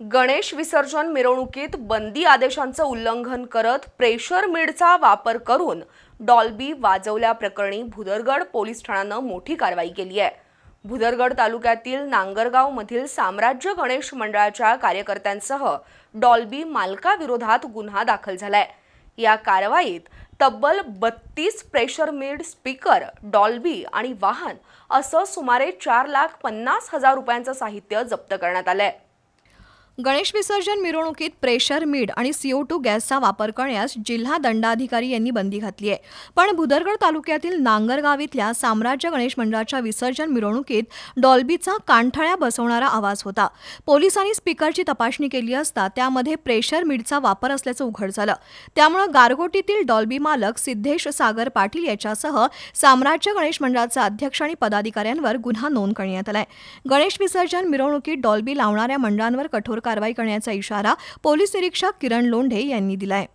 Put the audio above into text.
गणेश विसर्जन मिरवणुकीत बंदी आदेशांचं उल्लंघन करत प्रेशर मीडचा वापर करून डॉल्बी वाजवल्याप्रकरणी भुदरगड पोलीस ठाण्यानं मोठी कारवाई केली आहे. भुदरगड तालुक्यातील नांगरगावमधील साम्राज्य गणेश मंडळाच्या कार्यकर्त्यांसह डॉल्बी मालकाविरोधात गुन्हा दाखल झालाय. या कारवाईत तब्बल बत्तीस प्रेशर मिड स्पीकर डॉल्बी आणि वाहन असं सुमारे चार लाख पन्नास हजार रुपयांचं साहित्य जप्त करण्यात आलं आहे गणेश विसर्जन मिरवणुकीत प्रेशर मीड आणि सीओ टू गॅसचा वापर करण्यास जिल्हा दंडाधिकारी यांनी बंदी घातली आहे. पण भुदरगड तालुक्यातील नांगरगाव इथल्या साम्राज्य गणेश मंडळाच्या विसर्जन मिरवणुकीत डॉल्बीचा कानठळ्या बसवणारा आवाज होता. पोलिसांनी स्पीकरची तपासणी केली असता त्यामध्ये प्रेशर मीडचा वापर असल्याचं उघड झालं. त्यामुळे गारगोटीतील डॉल्बी मालक सिद्धेश सागर पाटील याच्यासह साम्राज्य गणेश मंडळाचा अध्यक्ष आणि पदाधिकाऱ्यांवर गुन्हा नोंद करण्यात आलाय. गणेश विसर्जन मिरवणुकीत डॉल्बी लावणाऱ्या मंडळांवर कठोर कारवाई करण्याचा इशारा पोलीस निरीक्षक किरण लोंढे यांनी दिलाय.